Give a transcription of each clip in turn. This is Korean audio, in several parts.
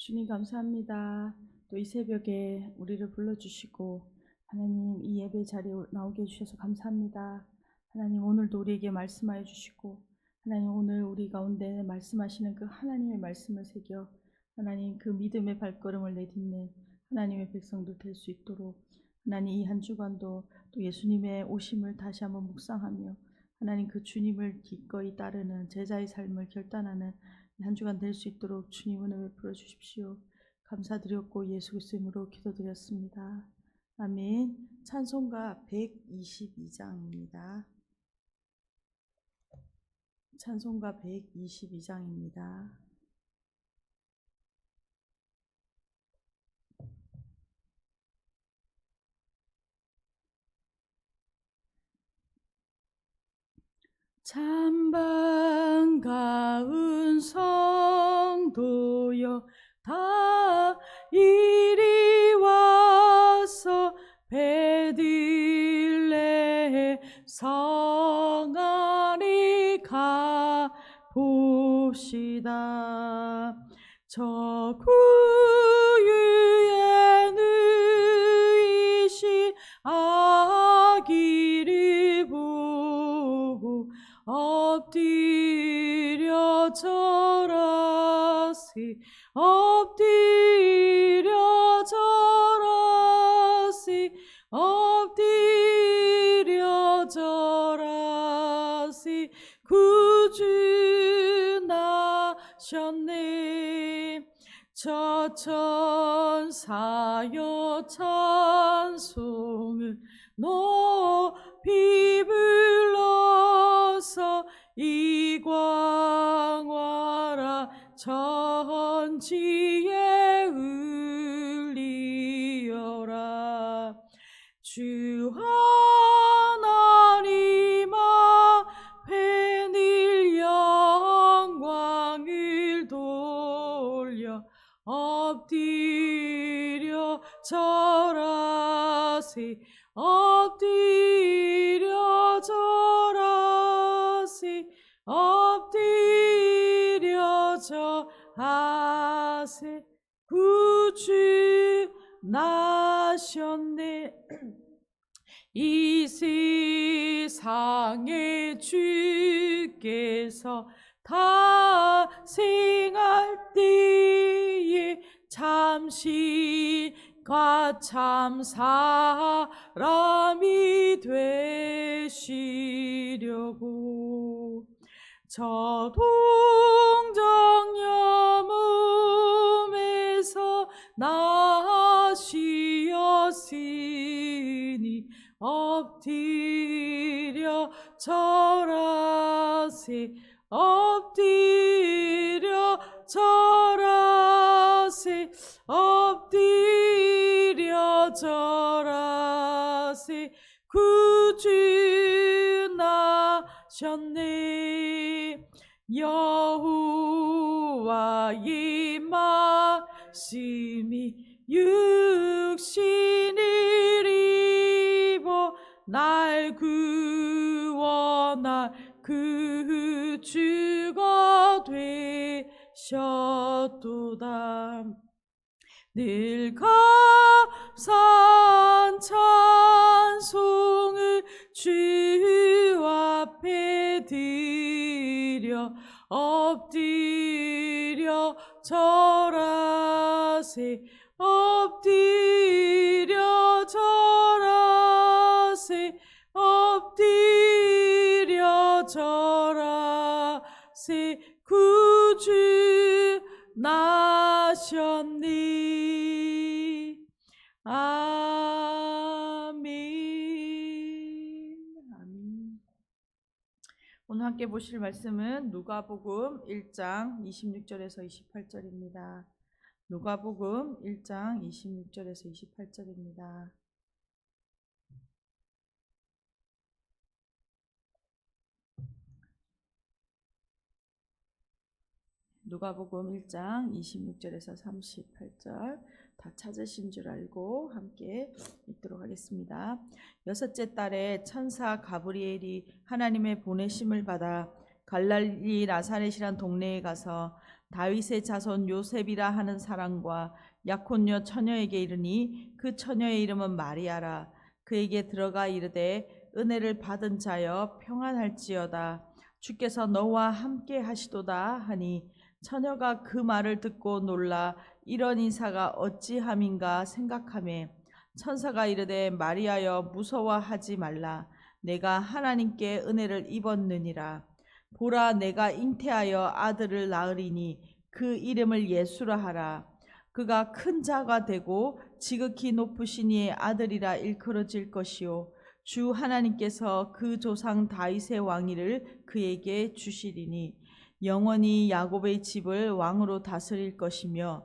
주님 감사합니다. 또 이 새벽에 우리를 불러주시고 하나님 이 예배 자리에 나오게 해주셔서 감사합니다. 하나님 오늘도 우리에게 말씀하여 주시고 하나님 오늘 우리 가운데 말씀하시는 그 하나님의 말씀을 새겨 하나님 그 믿음의 발걸음을 내딛는 하나님의 백성들 될 수 있도록 하나님 이 한 주간도 또 예수님의 오심을 다시 한번 묵상하며 하나님 그 주님을 기꺼이 따르는 제자의 삶을 결단하는 이 한 주간 될 수 있도록 주님 은혜 베풀어 주십시오. 감사드렸고 예수 그리스도 이름으로 기도드렸습니다. 아멘. 찬송가 122장입니다. 찬송가 122장입니다. 참 반가운 성도여 다 이리 와서 베들레 성 안에 가 봅시다. 저 구 엎드려 절하시 엎드려 절하시 구주 나셨네. 저 천사여 찬 주 하나님 앞에 늘 영광을 돌려 엎드려 절하세 세상에 주께서 다 생할 때에 잠시 과참 사람이 되시려고. 저동 절하세 엎드려 절하세 엎드려 절하세 구주 나셨네. 여호와의 말씀이 육신을 입어 날 구원할 되셨도다. 늘 값산 찬송을 주 앞에 드려 엎드려 절하세 함께 보실 말씀은 누가복음 1장 26절에서 28절입니다. 누가복음 1장 26절에서 28절입니다. 누가복음 1장 26절에서 38절 다 찾으신 줄 알고 함께 읽도록 하겠습니다. 여섯째 달에 천사 가브리엘이 하나님의 보내심을 받아 갈랄리 나사렛이란 동네에 가서 다윗의 자손 요셉이라 하는 사람과 약혼녀 처녀에게 이르니 그 처녀의 이름은 마리아라 그에게 들어가 이르되 은혜를 받은 자여 평안할지어다 주께서 너와 함께 하시도다 하니 처녀가 그 말을 듣고 놀라 이런 인사가 어찌함인가 생각하며 천사가 이르되 마리아여 무서워하지 말라. 내가 하나님께 은혜를 입었느니라. 보라 내가 잉태하여 아들을 낳으리니 그 이름을 예수라 하라. 그가 큰 자가 되고 지극히 높으신 이의 아들이라 일컬어질 것이요. 주 하나님께서 그 조상 다윗의 왕위를 그에게 주시리니 영원히 야곱의 집을 왕으로 다스릴 것이며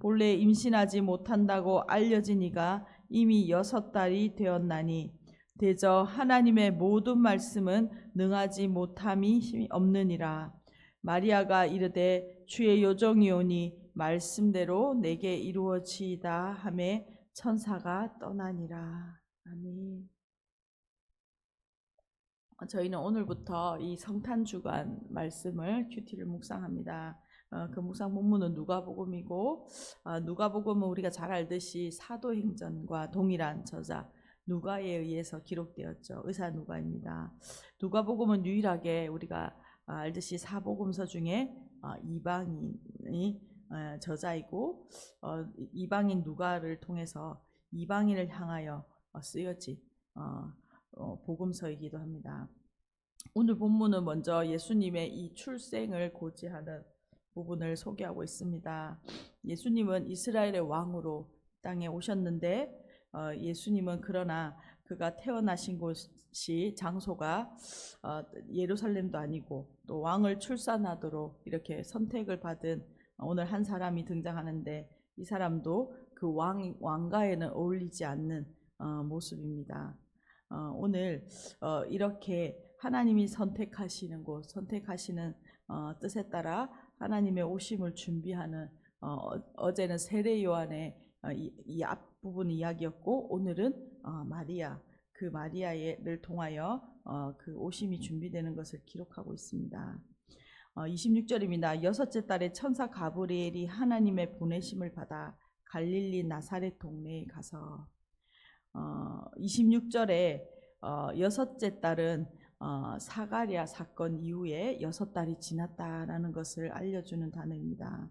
본래 임신하지 못한다고 알려진 이가 이미 여섯 달이 되었나니 대저 하나님의 모든 말씀은 능하지 못함이 없느니라 마리아가 이르되 주의 요정이오니 말씀대로 내게 이루어지이다 하매 천사가 떠나니라 아멘. 어, 저희는 오늘부터 이 성탄 주간 말씀을 큐티를 묵상합니다. 어, 그 묵상 본문은 누가복음이고 어, 누가복음은 우리가 잘 알듯이 사도행전과 동일한 저자 누가에 의해서 기록되었죠. 의사 누가입니다. 누가복음은 유일하게 우리가 아, 알듯이 사복음서 중에 어, 이방인이 어, 저자이고 어, 이방인 누가를 통해서 이방인을 향하여 어, 어, 어, 복음서이기도 합니다. 오늘 본문은 먼저 예수님의 이 출생을 고지하는 부분을 소개하고 있습니다. 예수님은 이스라엘의 왕으로 땅에 오셨는데 어, 예수님은 그러나 그가 태어나신 곳이 장소가 어, 예루살렘도 아니고 또 왕을 출산하도록 이렇게 선택을 받은 오늘 한 사람이 등장하는데 이 사람도 그 왕, 왕가에는 어울리지 않는 어, 모습입니다. 어, 오늘 어, 이렇게 하나님이 선택하시는 곳, 선택하시는 어, 뜻에 따라 하나님의 오심을 준비하는 어, 어제는 세례 요한의 어, 이, 이 앞부분 이야기였고 오늘은 어, 마리아 그 마리아를 통하여 어, 그 오심이 준비되는 것을 기록하고 있습니다. 어, 26절입니다. 여섯째 달에 천사 가브리엘이 하나님의 보내심을 받아 갈릴리 나사렛 동네에 가서 어, 26절에 어, 여섯째 달은 어, 사가랴 사건 이후에 여섯 달이 지났다라는 것을 알려주는 단어입니다.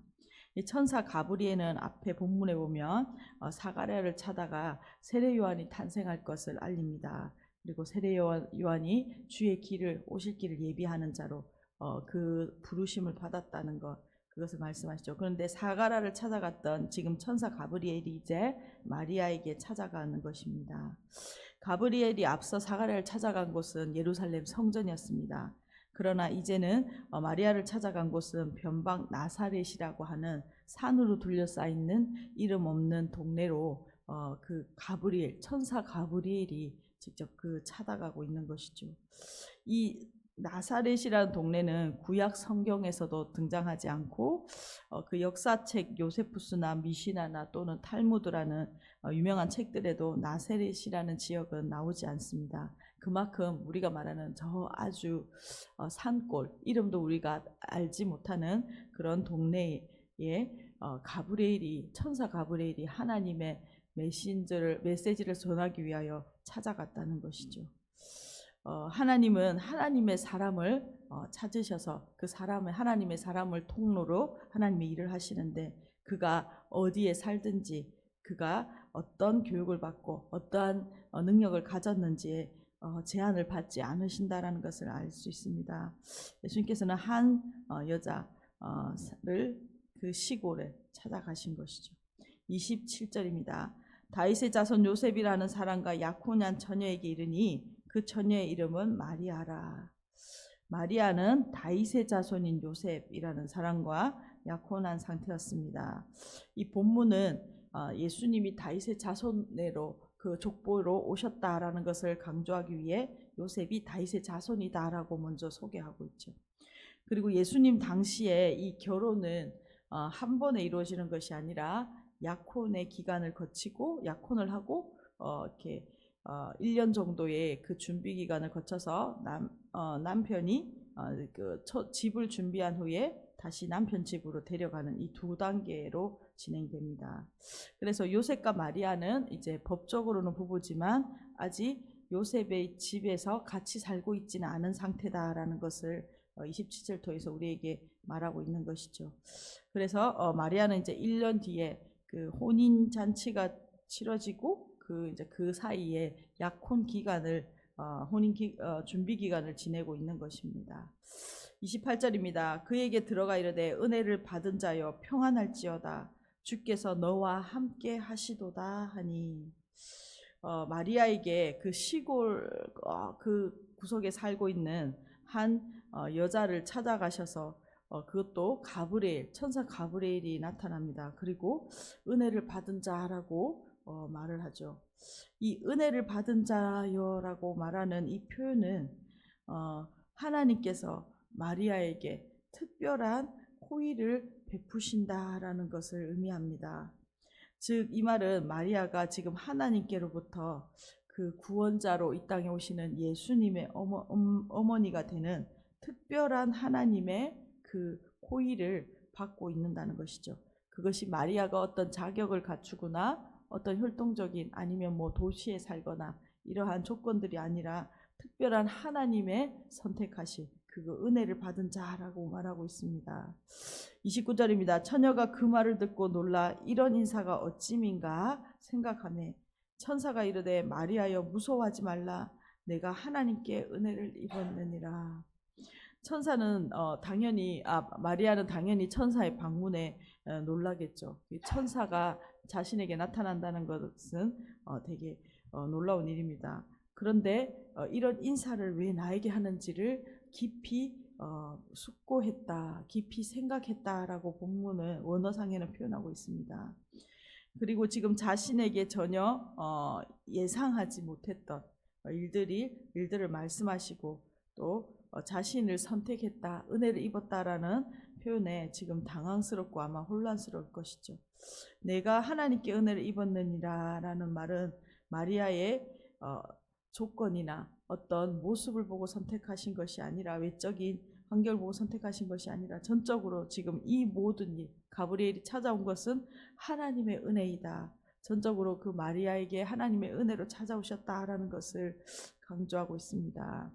이 천사 가브리엘은 앞에 본문에 보면 어, 사가랴를 찾아가 세례 요한이 탄생할 것을 알립니다. 그리고 세례 요한- 요한이 주의 길을 오실 길을 예비하는 자로 어, 그 부르심을 받았다는 것 그것을 말씀하시죠. 그런데 사가라를 찾아갔던 지금 천사 가브리엘이 이제 마리아에게 찾아가는 것입니다. 가브리엘이 앞서 사가랴를 찾아간 곳은 예루살렘 성전이었습니다. 그러나 이제는 어, 마리아를 찾아간 곳은 변방 나사렛이라고 하는 산으로 둘러싸여 있는 이름 없는 동네로 어, 그 가브리엘 천사 가브리엘이 직접 그 찾아가고 있는 것이죠. 이 나사렛이라는 동네는 구약 성경에서도 등장하지 않고 어, 그 역사책 요세푸스나 미시나나 또는 탈무드라는 어, 유명한 책들에도 나사렛이라는 지역은 나오지 않습니다. 그만큼 우리가 말하는 저 아주 어, 산골 이름도 우리가 알지 못하는 그런 동네에 어, 가브리엘이 천사 가브리엘이 하나님의 메신저를 메시지를 전하기 위하여 찾아갔다는 것이죠. 어, 하나님은 하나님의 사람을 어, 찾으셔서 그 사람을 하나님의 사람을 통로로 하나님의 일을 하시는데 그가 어디에 살든지 그가 어떤 교육을 받고 어떠한 어, 능력을 가졌는지에 어, 제한을 받지 않으신다라는 것을 알 수 있습니다. 예수님께서는 한 어, 여자를 그 시골에 찾아가신 것이죠. 27절입니다. 다윗의 자손 요셉이라는 사람과 약혼한 처녀에게 이르니 그 처녀의 이름은 마리아라. 마리아는 다윗의 자손인 요셉이라는 사람과 약혼한 상태였습니다. 이 본문은 어, 예수님이 다윗의 자손으로 그 족보로 오셨다라는 것을 강조하기 위해 요셉이 다윗의 자손이다라고 먼저 소개하고 있죠. 그리고 예수님 당시에 이 결혼은 어, 한 번에 이루어지는 것이 아니라 약혼의 기간을 거치고 약혼을 하고 어, 이렇게 어, 1년 정도의 그 준비 기간을 거쳐서 남, 어, 남편이 어, 그첫 집을 준비한 후에 다시 남편 집으로 데려가는 이 두 단계로 진행됩니다. 그래서 요셉과 마리아는 이제 법적으로는 부부지만 아직 요셉의 집에서 같이 살고 있지는 않은 상태다라는 것을 27절 통해서 우리에게 말하고 있는 것이죠. 그래서 어, 마리아는 이제 1년 뒤에 그 혼인 잔치가 치러지고 그 이제 그 사이에 약혼 기간을 어, 혼인 기, 어, 준비 기간을 지내고 있는 것입니다. 28절입니다. 그에게 들어가 이르되 은혜를 받은 자여 평안할지어다 주께서 너와 함께 하시도다 하니 어, 마리아에게 그 시골 어, 그 구석에 살고 있는 한 어, 여자를 찾아가셔서 어, 그것도 가브리엘 천사 가브리엘이 나타납니다. 그리고 은혜를 받은 자라고 어, 말을 하죠. 이 은혜를 받은 자여라고 말하는 이 표현은 어, 하나님께서 마리아에게 특별한 호의를 베푸신다라는 것을 의미합니다. 즉, 이 말은 마리아가 지금 하나님께로부터 그 구원자로 이 땅에 오시는 예수님의 어머, 음, 어머니가 되는 특별한 하나님의 그 호의를 받고 있는다는 것이죠. 그것이 마리아가 어떤 자격을 갖추거나 어떤 활동적인 아니면 뭐 도시에 살거나 이러한 조건들이 아니라 특별한 하나님의 선택하신 그 은혜를 받은 자라고 말하고 있습니다. 29절입니다. 처녀가 그 말을 듣고 놀라 이런 인사가 어찌민가 생각하며 천사가 이르되 마리아여 무서워하지 말라 내가 하나님께 은혜를 입었느니라. 천사는 어, 당연히 아 마리아는 당연히 천사의 방문에 어, 놀라겠죠. 이 천사가 자신에게 나타난다는 것은 어, 되게 어, 놀라운 일입니다. 그런데 어, 이런 인사를 왜 나에게 하는지를 깊이 어, 숙고했다, 깊이 생각했다라고 본문은 원어상에는 표현하고 있습니다. 그리고 지금 자신에게 전혀 어, 예상하지 못했던 어, 일들이 일들을 말씀하시고 또 어, 자신을 선택했다, 은혜를 입었다라는 표현에 지금 당황스럽고 아마 혼란스러울 것이죠. 내가 하나님께 은혜를 입었느니라라는 말은 마리아의 어, 조건이나 어떤 모습을 보고 선택하신 것이 아니라 외적인 환경을 보고 선택하신 것이 아니라 전적으로 지금 이 모든 일 가브리엘이 찾아온 것은 하나님의 은혜이다. 전적으로 그 마리아에게 하나님의 은혜로 찾아오셨다라는 것을 강조하고 있습니다.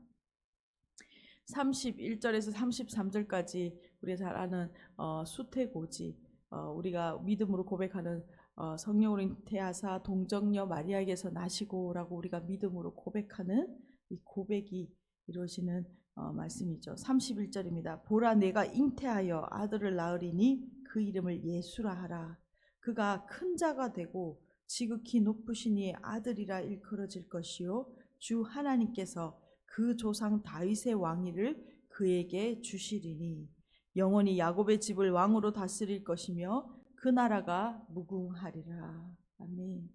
31절에서 33절까지 우리가 잘 아는 어, 수태고지 어, 우리가 믿음으로 고백하는 어, 성령으로 태하사 동정녀 마리아에게서 나시고라고 우리가 믿음으로 고백하는 이 고백이 이루어지는 어, 말씀이죠. 31절입니다. 보라 내가 잉태하여 아들을 낳으리니 그 이름을 예수라 하라. 그가 큰 자가 되고 지극히 높으신 이의 아들이라 일컬어질 것이요 주 하나님께서 그 조상 다윗의 왕위를 그에게 주시리니 영원히 야곱의 집을 왕으로 다스릴 것이며 그 나라가 무궁하리라. 아멘.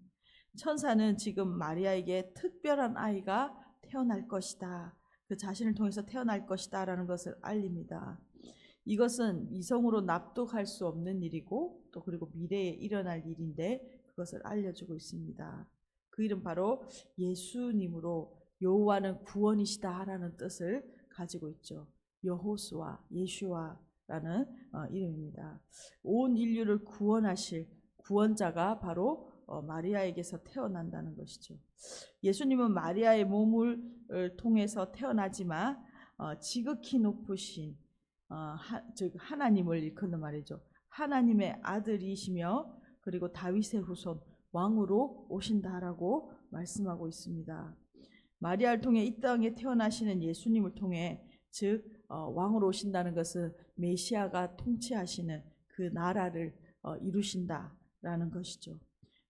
천사는 지금 마리아에게 특별한 아이가 태어날 것이다. 그 자신을 통해서 태어날 것이다 라는 것을 알립니다. 이것은 이성으로 납득할 수 없는 일이고 또 그리고 미래에 일어날 일인데 그것을 알려주고 있습니다. 그 이름 바로 예수님으로 여호와는 구원이시다라는 뜻을 가지고 있죠. 여호수아, 예슈아 라는 어, 이름입니다. 온 인류를 구원하실 구원자가 바로 어, 마리아에게서 태어난다는 것이죠. 예수님은 마리아의 몸을 통해서 태어나지만 어, 지극히 높으신 즉 하나님을 일컫는 말이죠. 하나님의 아들이시며 그리고 다윗의 후손 왕으로 오신다라고 말씀하고 있습니다. 마리아를 통해 이 땅에 태어나시는 예수님을 통해 즉 어, 왕으로 오신다는 것은 메시아가 통치하시는 그 나라를 어, 이루신다라는 것이죠.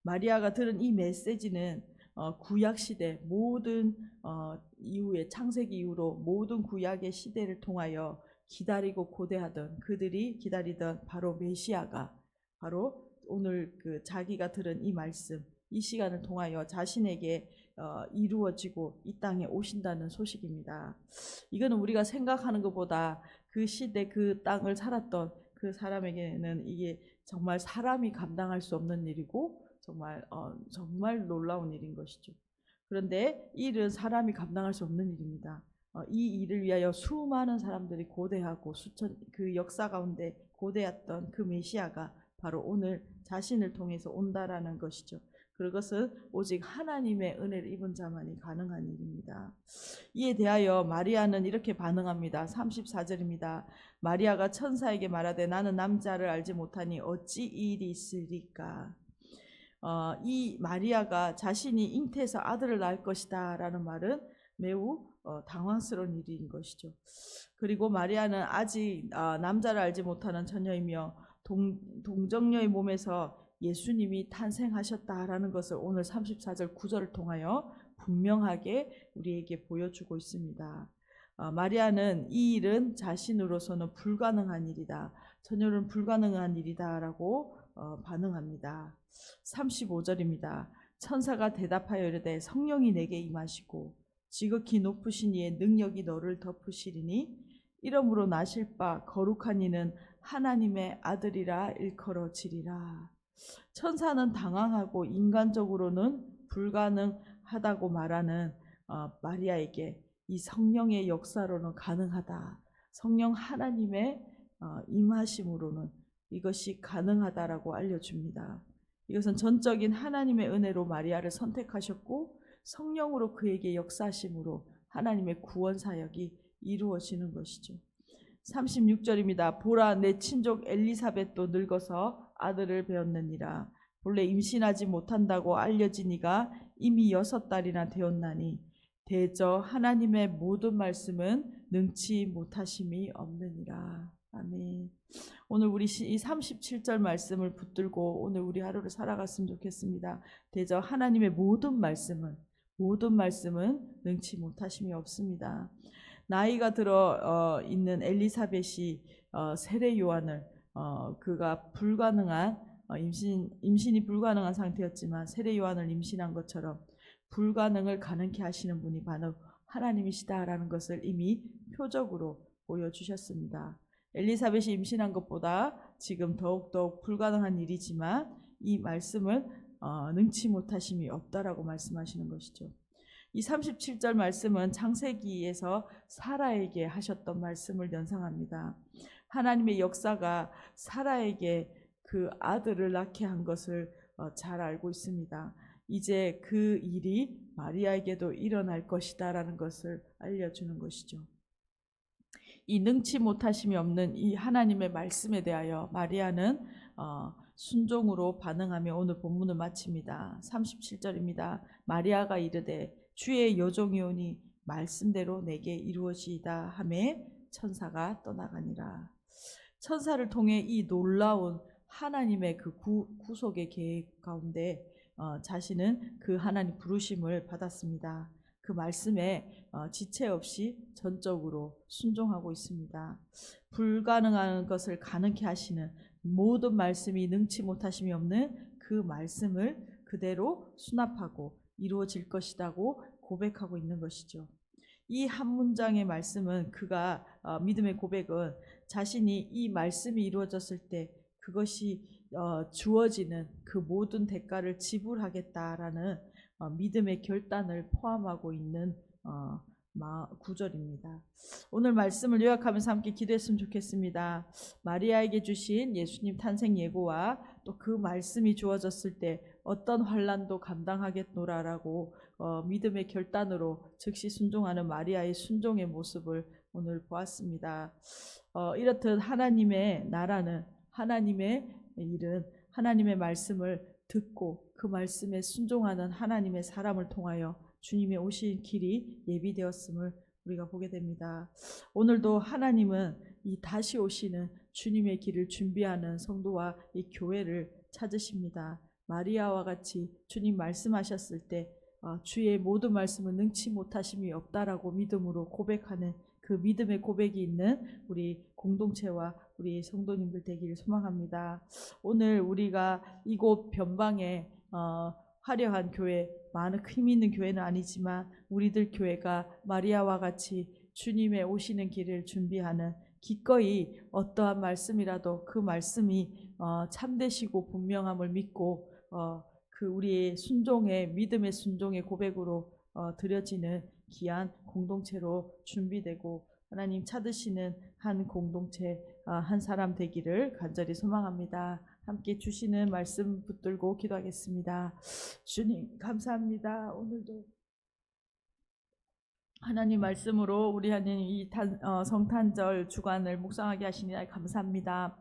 마리아가 들은 이 메시지는 어, 구약 시대 모든 어, 이후에 창세기 이후로 모든 구약의 시대를 통하여 기다리고 고대하던 그들이 기다리던 바로 메시아가 바로 오늘 그 자기가 들은 이 말씀 이 시간을 통하여 자신에게 어, 이루어지고 이 땅에 오신다는 소식입니다. 이거는 우리가 생각하는 것보다 그 시대 그 땅을 살았던 그 사람에게는 이게 정말 사람이 감당할 수 없는 일이고 정말 어, 정말 놀라운 일인 것이죠. 그런데 이 일은 사람이 감당할 수 없는 일입니다. 어, 이 일을 위하여 수많은 사람들이 고대하고 수천 그 역사 가운데 고대했던 그 메시아가 바로 오늘 자신을 통해서 온다라는 것이죠. 그것은 오직 하나님의 은혜를 입은 자만이 가능한 일입니다. 이에 대하여 마리아는 이렇게 반응합니다. 34절입니다. 마리아가 천사에게 말하되 나는 남자를 알지 못하니 어찌 이 일이 있으리까? 어, 이 마리아가 자신이 잉태해서 아들을 낳을 것이다 라는 말은 매우 어, 당황스러운 일인 것이죠. 그리고 마리아는 아직 아, 남자를 알지 못하는 처녀이며 동, 동정녀의 몸에서 예수님이 탄생하셨다라는 것을 오늘 34절 9절을 통하여 분명하게 우리에게 보여주고 있습니다. 어, 마리아는 이 일은 자신으로서는 불가능한 일이다. 처녀는 불가능한 일이다라고 어, 반응합니다. 35절입니다. 천사가 대답하여 이르되 성령이 내게 임하시고 지극히 높으신 이의 능력이 너를 덮으시리니 이러므로 나실 바 거룩한 이는 하나님의 아들이라 일컬어지리라. 천사는 당황하고 인간적으로는 불가능하다고 말하는 어, 마리아에게 이 성령의 역사로는 가능하다. 성령 하나님의 어, 임하심으로는 이것이 가능하다라고 알려줍니다. 이것은 전적인 하나님의 은혜로 마리아를 선택하셨고 성령으로 그에게 역사하심으로 하나님의 구원 사역이 이루어지는 것이죠. 36절입니다. 보라 내 친족 엘리사벳도 늙어서 아들을 배웠느니라. 본래 임신하지 못한다고 알려지니가 이미 여섯 달이나 되었나니 대저 하나님의 모든 말씀은 능치 못하심이 없느니라. 아멘. 오늘 우리 시- 이 37절 말씀을 붙들고 오늘 우리 하루를 살아갔으면 좋겠습니다. 대저 하나님의 모든 말씀은 모든 말씀은 능치 못하심이 없습니다. 나이가 들어 어, 있는 엘리사벳이 어, 세례 요한을 어, 그가 불가능한 어, 임신 임신이 불가능한 상태였지만 세례 요한을 임신한 것처럼 불가능을 가능케 하시는 분이 바로 하나님이시다라는 것을 이미 표적으로 보여주셨습니다. 엘리사벳이 임신한 것보다 지금 더욱더욱 불가능한 일이지만 이 말씀을 어, 능치 못하심이 없다라고 말씀하시는 것이죠. 이 37절 말씀은 창세기에서 사라에게 하셨던 말씀을 연상합니다. 하나님의 역사가 사라에게 그 아들을 낳게 한 것을 어, 잘 알고 있습니다. 이제 그 일이 마리아에게도 일어날 것이다 라는 것을 알려주는 것이죠. 이 능치 못하심이 없는 이 하나님의 말씀에 대하여 마리아는 어, 순종으로 반응하며 오늘 본문을 마칩니다. 37절입니다. 마리아가 이르되 주의 여종이오니 말씀대로 내게 이루어지이다 하매 천사가 떠나가니라. 천사를 통해 이 놀라운 하나님의 그 구, 구속의 계획 가운데 어, 자신은 그 하나님 부르심을 받았습니다. 그 말씀에 어, 지체 없이 전적으로 순종하고 있습니다. 불가능한 것을 가능케 하시는 모든 말씀이 능치 못하심이 없는 그 말씀을 그대로 수납하고 이루어질 것이라고 고백하고 있는 것이죠. 이 한 문장의 말씀은 그가 어, 믿음의 고백은 자신이 이 말씀이 이루어졌을 때 그것이 어, 주어지는 그 모든 대가를 지불하겠다라는 어, 믿음의 결단을 포함하고 있는 어, 마- 구절입니다. 오늘 말씀을 요약하면서 함께 기도했으면 좋겠습니다. 마리아에게 주신 예수님 탄생 예고와 또 그 말씀이 주어졌을 때 어떤 환란도 감당하겠노라라고 어, 믿음의 결단으로 즉시 순종하는 마리아의 순종의 모습을 오늘 보았습니다. 어, 이렇듯 하나님의 나라는 하나님의 일은 하나님의 말씀을 듣고 그 말씀에 순종하는 하나님의 사람을 통하여 주님의 오신 길이 예비되었음을 우리가 보게 됩니다. 오늘도 하나님은 이 다시 오시는 주님의 길을 준비하는 성도와 이 교회를 찾으십니다. 마리아와 같이 주님 말씀하셨을 때 어, 주의 모든 말씀을 능치 못하심이 없다라고 믿음으로 고백하는 그 믿음의 고백이 있는 우리 공동체와 우리 성도님들 되기를 소망합니다. 오늘 우리가 이곳 변방에 어, 화려한 교회, 많은 힘 있는 교회는 아니지만 우리들 교회가 마리아와 같이 주님의 오시는 길을 준비하는 기꺼이 어떠한 말씀이라도 그 말씀이 어, 참되시고 분명함을 믿고 어, 그 우리의 순종의 믿음의 순종의 고백으로 어, 드려지는 귀한 공동체로 준비되고 하나님 찾으시는 한 공동체 아, 한 사람 되기를 간절히 소망합니다. 함께 주시는 말씀 붙들고 기도하겠습니다. 주님 감사합니다. 오늘도 하나님 말씀으로 우리 하나님 이 탄- 어, 성탄절 주간을 묵상하게 하시니 감사합니다.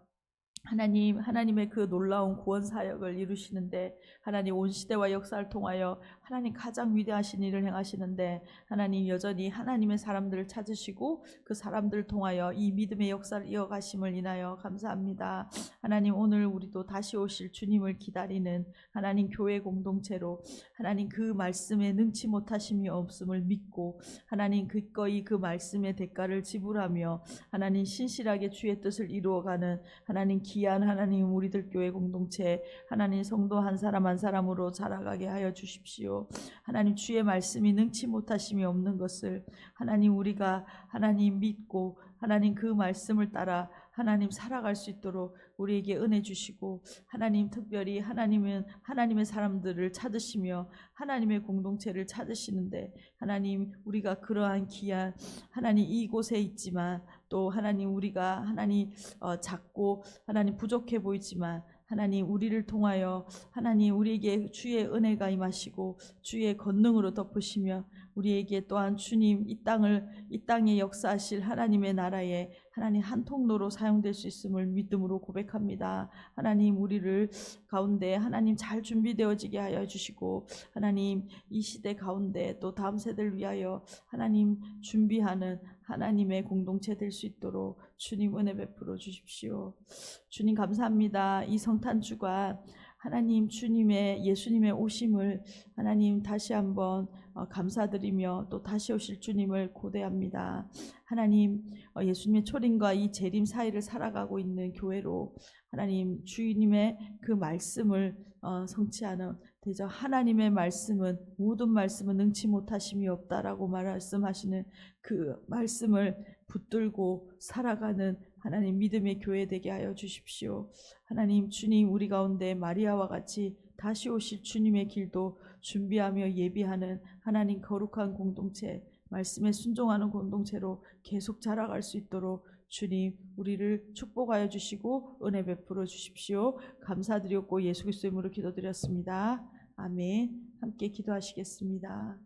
하나님, 하나님의 그 놀라운 구원 사역을 이루시는데 하나님 온 시대와 역사를 통하여 하나님 가장 위대하신 일을 행하시는데 하나님 여전히 하나님의 사람들을 찾으시고 그 사람들을 통하여 이 믿음의 역사를 이어가심을 인하여 감사합니다. 하나님 오늘 우리도 다시 오실 주님을 기다리는 하나님 교회 공동체로 하나님 그 말씀에 능치 못하심이 없음을 믿고 하나님 그거이 그 말씀의 대가를 지불하며 하나님 신실하게 주의 뜻을 이루어가는 하나님 귀한 하나님 우리들 교회 공동체 하나님 성도 한 사람 한 사람으로 자라가게 하여 주십시오. 하나님 주의 말씀이 능치 못하심이 없는 것을 하나님 우리가 하나님 믿고 하나님 그 말씀을 따라 하나님 살아갈 수 있도록 우리에게 은혜 주시고 하나님 특별히 하나님은 하나님의 사람들을 찾으시며 하나님의 공동체를 찾으시는데 하나님 우리가 그러한 귀한 하나님 이곳에 있지만 또 하나님 우리가 하나님 어, 작고 하나님 부족해 보이지만 하나님 우리를 통하여 하나님 우리에게 주의 은혜가 임하시고 주의 권능으로 덮으시며 우리에게 또한 주님 이 땅을 이 땅에 역사하실 하나님의 나라에 하나님 한 통로로 사용될 수 있음을 믿음으로 고백합니다. 하나님 우리를 가운데 하나님 잘 준비되어지게 하여 주시고 하나님 이 시대 가운데 또 다음 세대를 위하여 하나님 준비하는 하나님의 공동체 될 수 있도록 주님 은혜 베풀어 주십시오. 주님 감사합니다. 이 성탄 주간 하나님 주님의 예수님의 오심을 하나님 다시 한번 어, 감사드리며 또 다시 오실 주님을 고대합니다. 하나님 어, 예수님의 초림과 이 재림 사이를 살아가고 있는 교회로 하나님 주님의 그 말씀을 어, 성취하는 대저 하나님의 말씀은 모든 말씀은 능치 못하심이 없다라고 말씀하시는 그 말씀을 붙들고 살아가는 하나님 믿음의 교회 되게 하여 주십시오. 하나님 주님 우리 가운데 마리아와 같이 다시 오실 주님의 길도 준비하며 예비하는 하나님 거룩한 공동체 말씀에 순종하는 공동체로 계속 자라갈 수 있도록 주님 우리를 축복하여 주시고 은혜 베풀어 주십시오. 감사드렸고 예수 그리스도 이름으로 기도드렸습니다. 아멘. 함께 기도하시겠습니다.